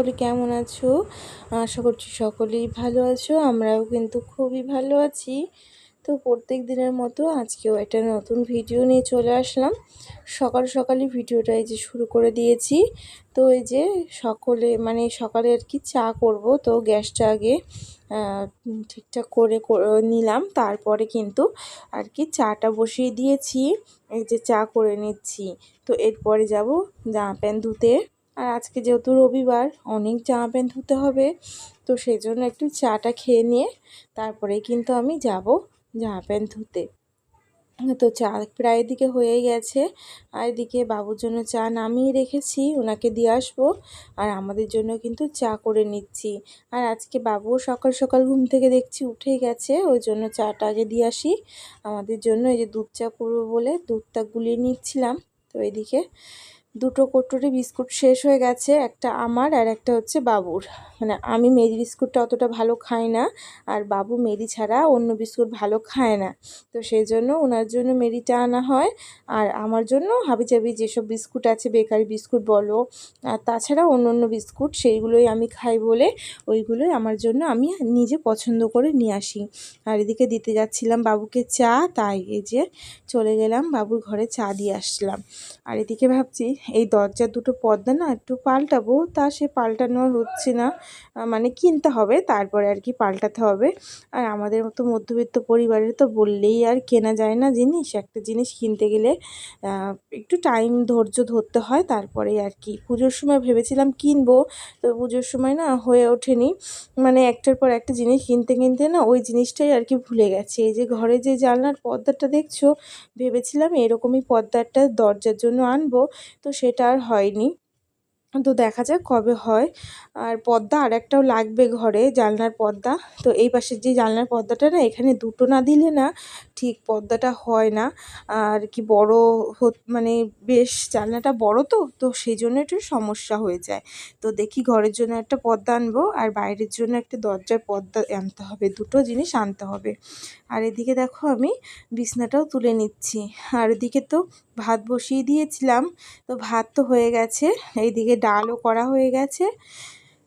সকলে কেমন আছো? আশা করছি সকলেই ভালো আছো, আমরাও কিন্তু খুবই ভালো আছি। তো প্রত্যেক দিনের মতো আজকেও একটা নতুন ভিডিও নিয়ে চলে আসলাম। সকাল সকালই ভিডিওটা এই যে শুরু করে দিয়েছি। তো এই যে সকলে মানে সকালে আর কি চা করব, তো গ্যাসটা আগে ঠিকঠাক করে নিলাম। তারপরে কিন্তু আর কি চাটা বসিয়ে দিয়েছি, এই যে চা করে নিচ্ছি। তো এরপরে যাব জামা প্যান্ট ধুতে। আর আজকে যেহেতু রবিবার, অনেক জামা প্যান্ট ধুতে হবে, তো সেই জন্য একটু চাটা খেয়ে নিয়ে তারপরে কিন্তু আমি যাব জামা প্যান্ট ধুতে। তো চা প্রায় এদিকে হয়ে গেছে, আর এদিকে বাবুর জন্য চা নামিয়ে রেখেছি, ওনাকে দিয়ে আসব, আর আমাদের জন্য কিন্তু চা করে নিচ্ছি। আর আজকে বাবুও সকাল সকাল ঘুম থেকে দেখছি উঠে গেছে, ওই জন্য চাটা আগে দিয়ে আসি। আমাদের জন্য এই যে দুধ চা করব বলে দুধটা গুলিয়ে নিচ্ছিলাম, তো এদিকে দুটো কটুরি বিস্কুট শেষ হয়ে গেছে, একটা আমার আর একটা হচ্ছে বাবুর। মানে আমি মেরি বিস্কুটটা অতটা ভালো খাই না, আর বাবু মেরি ছাড়া অন্য বিস্কুট ভালো খায় না। তো সেই জন্য ওনার জন্য মেরিটা আনা হয়, আর আমার জন্য হাবিজাবি যেসব বিস্কুট আছে, বেকারি বিস্কুট বলো, আর তাছাড়া অন্য অন্য বিস্কুট, সেইগুলোই আমি খাই বলে ওইগুলোই আমার জন্য আমি নিজে পছন্দ করে নিয়ে আসি। আর এদিকে দিতে যাচ্ছিলাম বাবুকে চা, তাই এই যে চলে গেলাম, বাবুর ঘরে চা দিয়ে আসলাম। আর এদিকে ভাবছি এই দরজার দুটো পর্দা না একটু পাল্টাবো, তা সে পাল্টানো হচ্ছে না। মানে কিনতে হবে, তারপরে আর কি পাল্টাতে হবে। আর আমাদের মতো মধ্যবিত্ত পরিবারের তো বললেই আর কেনা যায় না জিনিস। একটা জিনিস কিনতে গেলে একটু টাইম ধৈর্য ধরতে হয় তারপরে আর কি। পুজোর সময় ভেবেছিলাম কিনবো, তো পুজোর সময় না হয়ে ওঠেনি। মানে একটার পর একটা জিনিস কিনতে কিনতে না ওই জিনিসটাই আর কি ভুলে গেছে। এই যে ঘরে যে জানলার পর্দাটা দেখছ, ভেবেছিলাম এরকমই পর্দাটা দরজার জন্য আনব। তো সেটা আর হয়নি। তো দেখা যাক কবে হয়। আর পর্দা আর একটাও লাগবে ঘরে, জানলার পর্দা তো এই পাশের যে জানলার পর্দাটা না, এখানে দুটো না দিলে না ঠিক পর্দাটা হয় না। আর কি বড় মানে বেশ জানলাটা বড় তো তো সেই জন্য একটু সমস্যা হয়ে যায়। তো দেখি ঘরের জন্য একটা পর্দা আনব, আর বাইরের জন্য একটা দরজার পর্দা আনতে হবে, দুটো জিনিস আনতে হবে। আর এদিকে দেখো আমি বিছনাটাও তুলে নিচ্ছি। আর এদিকে তো ভাত বসিয়ে দিয়েছিলাম, তো ভাত তো হয়ে গেছে। এইদিকে ডালও করা হয়ে গেছে।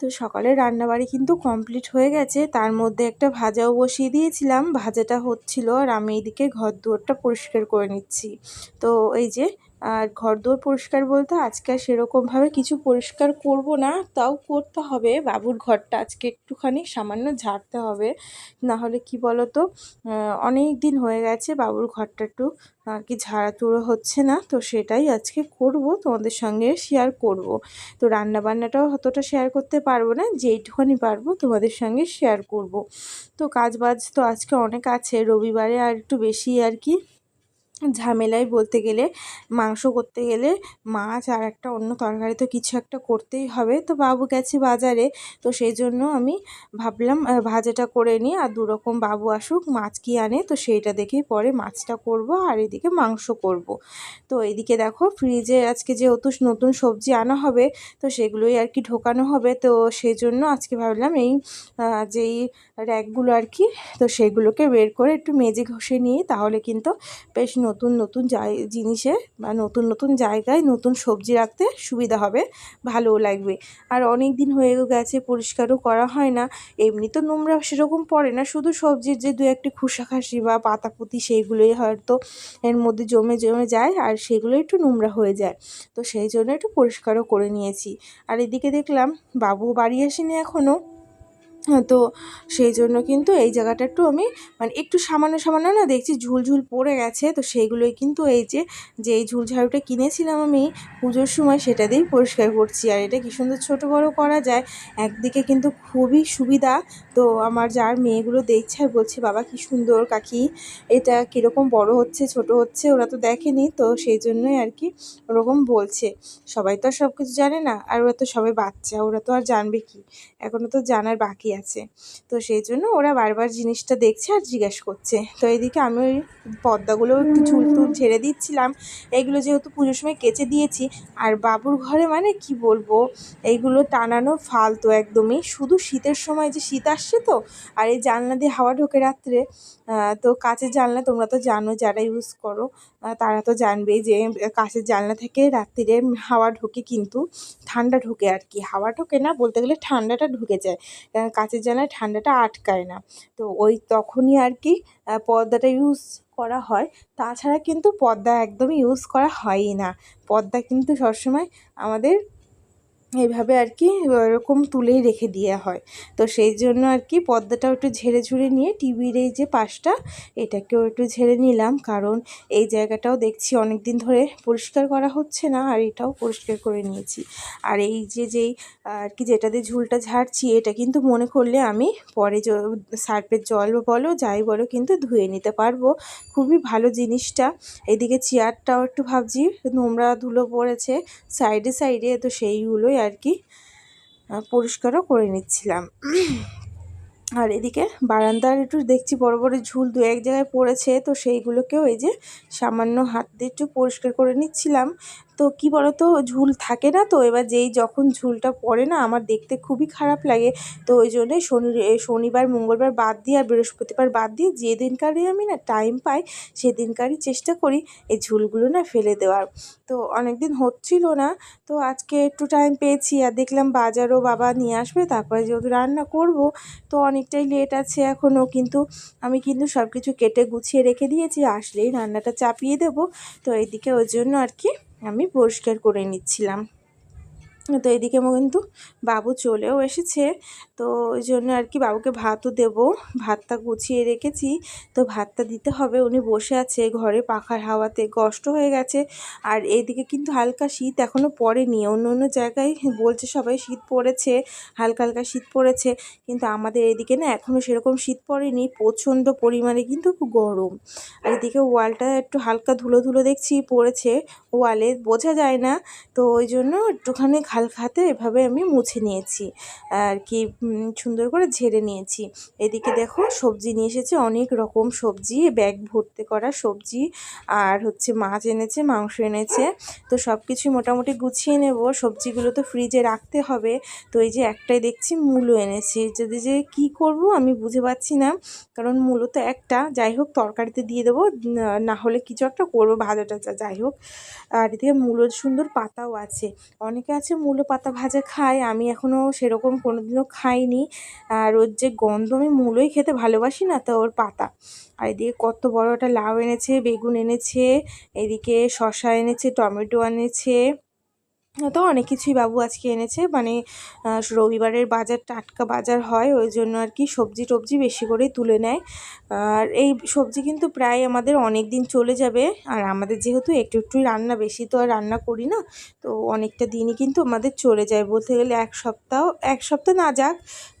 তো সকালে রান্নাবাড়ি কিন্তু কমপ্লিট হয়ে গেছে। তার মধ্যে একটা ভাজাও বসিয়ে দিয়েছিলাম। ভাজাটা হচ্ছিল আর আমি এইদিকে ঘর দুয়ারটা পরিষ্কার করে নিচ্ছি। তো এই যে আর ঘর দোর পরিষ্কার বলতে আজকে আর সেরকমভাবে কিছু পরিষ্কার করব না, তাও করতে হবে। বাবুর ঘরটা আজকে একটুখানি সামান্য ঝাড়তে হবে। না হলে কি বলো তো অনেক দিন হয়ে গেছে বাবুর ঘরটা একটু আর কি ঝাড়াতুড়ো হচ্ছে না, তো সেটাই আজকে করব, তোমাদের সঙ্গে শেয়ার করব। তো রান্না বান্নাটাও অতটা শেয়ার করতে পারব না, যেইটুখানি পারব তোমাদের সঙ্গে শেয়ার করব। তো কাজ বাজ তো আজকে অনেক আছে, রবিবারে আর একটু বেশি আর কি। ঝামেলায় বলতে গেলে, মাংস করতে গেলে মাছ আর একটা অন্য তরকারি তো কিছু একটা করতেই হবে। তো বাবু গেছে বাজারে, তো সেই জন্য আমি ভাবলাম ভাজাটা করে নিই। আর দুরকম বাবু আসুক, মাছ কি আনে, তো সেইটা দেখেই পরে মাছটা করব আর এদিকে মাংস করব। তো এদিকে দেখো ফ্রিজে আজকে যেহেতু নতুন সবজি আনা হবে, তো সেগুলোই আর কি ঢোকানো হবে। তো সেই জন্য আজকে ভাবলাম এই যেই র্যাকগুলো আর কি, তো সেগুলোকে বের করে একটু মেজে ঘষে নিয়ে তাহলে কিন্তু বেশ নতুন নতুন জায় জিনিসে বা নতুন নতুন জায়গায় নতুন সবজি রাখতে সুবিধা হবে ভালোও লাগবে। আর অনেক দিন হয়েও গেছে পরিষ্কারও করা হয় না এমনি তো নোংরা সেরকম পড়ে না শুধু সবজির যে দু একটি খুসাখাসি বা পাতাপুতি সেইগুলোই হয়তো এর মধ্যে জমে জমে যায় আর সেগুলো একটু নোংরা হয়ে যায়। তো সেই জন্য একটু পরিষ্কারও করে নিয়েছি। আর এদিকে দেখলাম বাবু বাড়ি আসেনি এখনও হ্যাঁ, তো সেই জন্য কিন্তু এই জায়গাটা একটু আমি মানে একটু সামান্য সামান্য না দেখছি, ঝুলঝুল পড়ে গেছে। তো সেইগুলোই কিন্তু এই যে যে এই ঝুল ঝাড়ুটা কিনেছিলাম আমি পুজোর সময় সেটা দিয়েই পরিষ্কার করছি। আর এটা কি সুন্দর ছোটো বড়ো করা যায়, একদিকে কিন্তু খুবই সুবিধা। তো আমার যার মেয়েগুলো দেখছে আর বলছে, বাবা, কি সুন্দর কাকি, এটা কীরকম বড় হচ্ছে, ছোট হচ্ছে? ওরা তো দেখেনি, তো সেই জন্যই আর কি ওরকম বলছে। সবাই তো আর সব কিছু জানে না, আর ওরা তো সবাই বাচ্চা, ওরা তো আর জানবে কি? এখনও তো জানার বাকি গেছে। তো সেই জন্য ওরা বারবার জিনিসটা দেখছে আর জিজ্ঞেস করছে। তো এইদিকে আমি ওই পর্দাগুলো একটু চুল টুল ঝেড়ে দিচ্ছিলাম। এইগুলো যেহেতু পুজোর সময় কেচে দিয়েছি, আর বাবুর ঘরে মানে কি বলব এইগুলো টানানো ফালতু একদমই। শুধু শীতের সময় যে শীত আসছে তো, আর এই জানলা দিয়ে হাওয়া ঢোকে রাত্রে তো কাঁচের জানলা তোমরা তো জানো যারা ইউজ করো তারা তো জানবেই যে কাঁচের জানলা থেকে রাত্রিরে হাওয়া ঢোকে কিন্তু ঠান্ডা ঢোকে আর কি। হাওয়া ঢোকে না বলতে গেলে ঠান্ডাটা ঢুকে যায়। কাঁচের জানায় ঠান্ডাটা আটকায় না। তো ওই তখনই আর কি পর্দাটা ইউজ করা হয়। তাছাড়া কিন্তু পর্দা একদমই ইউজ করা হয়ই না। পর্দা কিন্তু সবসময় আমাদের এইভাবে আর কি ওরকম তুলেই রেখে দেওয়া হয়। তো সেই জন্য আর কি পর্দাটাও একটু ঝেড়ে ঝুড়ে নিয়ে টিভির এই যে পাশটা, এটাকেও একটু ঝেড়ে নিলাম। কারণ এই জায়গাটাও দেখছি অনেক দিন ধরে পরিষ্কার করা হচ্ছে না, আর এটাও পরিষ্কার করে নিয়েছি। আর এই যে যেই আর কি যেটা দিয়ে ঝুলটা ঝাড়ছি, এটা কিন্তু মনে করলে আমি পরে সার্ফের জল বলো, যাই বলো কিন্তু ধুয়ে নিতে পারব। খুবই ভালো জিনিসটা। এদিকে চেয়ারটাও একটু ভাবছি, নোংরা ধুলো পড়েছে সাইডে সাইডে, তো সেইগুলোই আর কি পরিষ্কারও করে নিচ্ছিলাম। আর এদিকে বারান্দার একটু দেখছি বড় বড় ঝুল দু এক জায়গায় পড়েছে, তো সেইগুলোকেও এই যে সামান্য হাত দিয়ে একটু পরিষ্কার করে নিচ্ছিলাম। তো কি বলতো, ঝুল থাকে না তো? এবার যেই যখন ঝুলটা পড়ে না, আমার দেখতে খুবই খারাপ লাগে। তো ওই জন্যই শনি শনিবার, মঙ্গলবার বাদ দিয়ে আর বৃহস্পতিবার বাদ দিয়ে যে যেদিনকারই আমি না টাইম পাই, সেদিনকারই চেষ্টা করি এই ঝুলগুলো না ফেলে দেওয়ার। তো অনেক দিন হচ্ছিল না, তো আজকে একটু টাইম পেয়েছি আর দেখলাম বাজারও বাবা নিয়ে আসবে, তারপরে যেহেতু রান্না করব, তো অনেকটাই লেট আছে এখনও কিন্তু আমি কিন্তু সব কিছু কেটে গুছিয়ে রেখে দিয়েছি, আসলেই রান্নাটা চাপিয়ে দেবো। তো এইদিকে ওই জন্য আর কি আমি পরিষ্কার করে নিচ্ছিলাম। তো এদিকে কিন্তু বাবু চলেও এসেছে। তো ওই জন্য আর কি বাবুকে ভাতও দেব। ভাতটা গুছিয়ে রেখেছি। তো ভাতটা দিতে হবে। উনি বসে আছে ঘরে পাখার হাওয়াতে। কষ্ট হয়ে গেছে। আর এদিকে কিন্তু হালকা শীত এখনও পড়েনি। অন্য অন্য জায়গায় বলছে সবাই শীত পড়েছে, হালকা হালকা শীত পড়েছে। কিন্তু আমাদের এদিকে না এখনও সেরকম শীত পড়েনি। প্রচণ্ড পরিমাণে কিন্তু গরম। আর এদিকে ওয়ালটা একটু হালকা ধুলো ধুলো দেখছি পড়েছে। ওয়ালে বোঝা যায় না। তো ওই জন্য একটুখানি হালকা হাতে এভাবে আমি মুছে নিয়েছি। আর কি সুন্দর করে ঝেড়ে নিয়েছি। এদিকে দেখো, সবজি নিয়ে এসেছে, অনেক রকম সবজি, ব্যাগ ভর্তি করা সবজি, আর হচ্ছে মাছ এনেছে, মাংস এনেছে। তো সব কিছু মোটামুটি গুছিয়ে নেব। সবজিগুলো তো ফ্রিজে রাখতে হবে। তো এই যে একটাই দেখছি, মূলো এনেছি। যদি যে কি করব আমি বুঝে পাচ্ছি না, কারণ মূলো তো একটা। যাই হোক, তরকারিতে দিয়ে দেবো, না হলে কিছু একটা করব ভাজা টাজা যাই হোক। আর এদিকে মূলোর সুন্দর পাতাও আছে। অনেকে আছে মূলো পাতা ভাজা খায় আমি এখনও সেরকম কোনো দিনও খাইনি। আর ওর যে গন্ধ, আমি মূলোই খেতে ভালোবাসি না তো ওর পাতা। আর এদিকে কত বড় একটা লাউ এনেছে, বেগুন এনেছে, এদিকে শসা এনেছে, টমেটো এনেছে। তো অনেক কিছুই বাবু আজকে এনেছে। মানে রবিবারের বাজার টাটকা বাজার হয়, ওই জন্য আর কি সবজি টবজি বেশি করেই তুলে নেয়। আর এই সবজি কিন্তু প্রায় আমাদের অনেক দিন চলে যাবে। আর আমাদের যেহেতু একটু একটুই রান্না বেশি তো আর রান্না করি না, তো অনেকটা দিনই কিন্তু আমাদের চলে যায়। বলতে গেলে এক সপ্তাহ এক সপ্তাহ না যাক,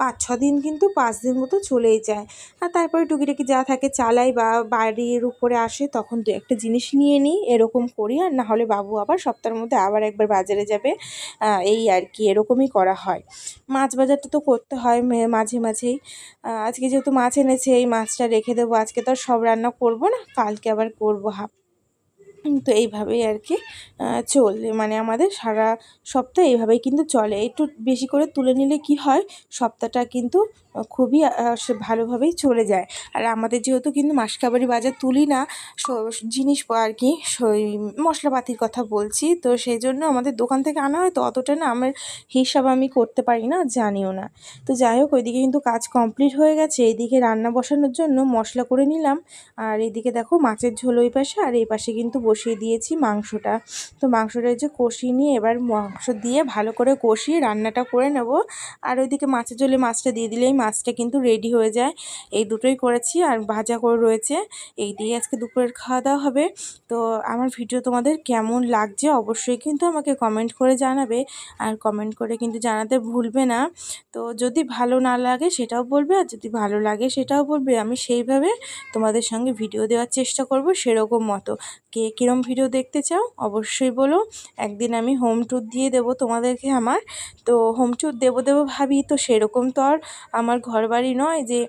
পাঁচ, ছ দিন কিন্তু পাঁচ দিন মতো চলেই যায়। আর তারপরে টুকিটাকি যা থাকে চালাই বা বাড়ির উপরে আসে, তখন দু একটা জিনিস নিয়ে নিই, এরকম করি। আর না হলে বাবু আবার সপ্তাহের মধ্যে আবার একবার বাজারে যাবে এই আর কি, এরকমই করা হয়। মাছ বাজারটা তো করতে হয় মাঝে মাঝেই। আজকে যেহেতু মাছ এনেছে, এই মাছটা রেখে দেবো। আজকে তো আর সব রান্না করব না, কালকে আবার করব হাফ তো এইভাবেই আর কি চলে। মানে আমাদের সারা সপ্তাহ এইভাবেই কিন্তু চলে। একটু বেশি করে তুলে নিলে কি হয়, সপ্তাহটা কিন্তু খুবই ভালোভাবেই চলে যায়। আর আমাদের যেহেতু কিন্তু মাসকাবারি বাজার তুলি না জিনিস আর কি মশলাপাতির কথা বলছি, তো সেই জন্য আমাদের দোকান থেকে আনা হয়, তো অতটা না আমার হিসাব আমি করতে পারি না, জানিও না। তো যাই হোক, ওইদিকে কিন্তু কাজ কমপ্লিট হয়ে গেছে। এইদিকে রান্না বসানোর জন্য মশলা করে নিলাম। আর এইদিকে দেখো মাছের ঝোল ওই পাশে, আর এই পাশে কিন্তু বসিয়ে দিয়েছি মাংসটা। তো মাংসটা যে কষিয়ে নিয়ে এবার মাংস দিয়ে ভালো করে কষিয়ে রান্নাটা করে নেব। আর ওইদিকে মাছের ঝোলে মাছটা দিয়ে দিলেই মাছটা কিন্তু রেডি হয়ে যায়। এই দুটোই করেছি আর ভাজা করে রয়েছে। এই দিয়ে আজকে দুপুরের খাওয়া দাওয়া হবে। তো আমার ভিডিও তোমাদের কেমন লাগছে অবশ্যই কিন্তু আমাকে কমেন্ট করে জানাবে। আর কমেন্ট করে কিন্তু জানাতে ভুলবে না। তো যদি ভালো না লাগে সেটাও বলবে, আর যদি ভালো লাগে সেটাও বলবে। আমি সেইভাবে তোমাদের সঙ্গে ভিডিও দেওয়ার চেষ্টা করব সেরকম মতো। কে কীরম ভিডিও দেখতে চাও, অবশ্যই বলো। একদিন আমি হোম ট্যুর দিয়ে দেবো তোমাদেরকে আমার। তো হোম ট্যুর দেবো দেবো ভাবি, তো সেরকম তো আর আমার ঘর বাড়ি নয় যে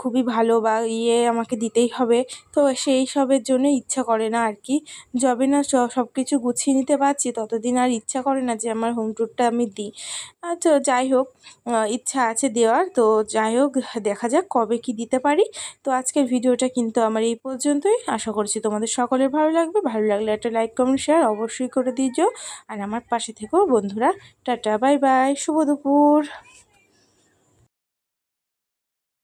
খুবই ভালো বা ইয়ে আমাকে দিতেই হবে। তো সেই সবের জন্য ইচ্ছা করে না আর কি। যবে না সব কিছু গুছিয়ে নিতে পারছি, ততদিন আর ইচ্ছা করে না যে আমার হোম ট্যুরটা আমি দিই। আচ্ছা যাই হোক ইচ্ছা আছে দেওয়ার। তো যাই হোক, দেখা যাক কবে কি দিতে পারি। তো আজকের ভিডিওটা কিন্তু আমার এই পর্যন্তই। আশা করছি তোমাদের সকলের ভালো লাগবে। ভালো লাগলে একটা লাইক কমেন্ট শেয়ার অবশ্যই করে দিও আর আমার পাশে থেকেও বন্ধুরা, টাটা বাই বাই শুভ দুপুর।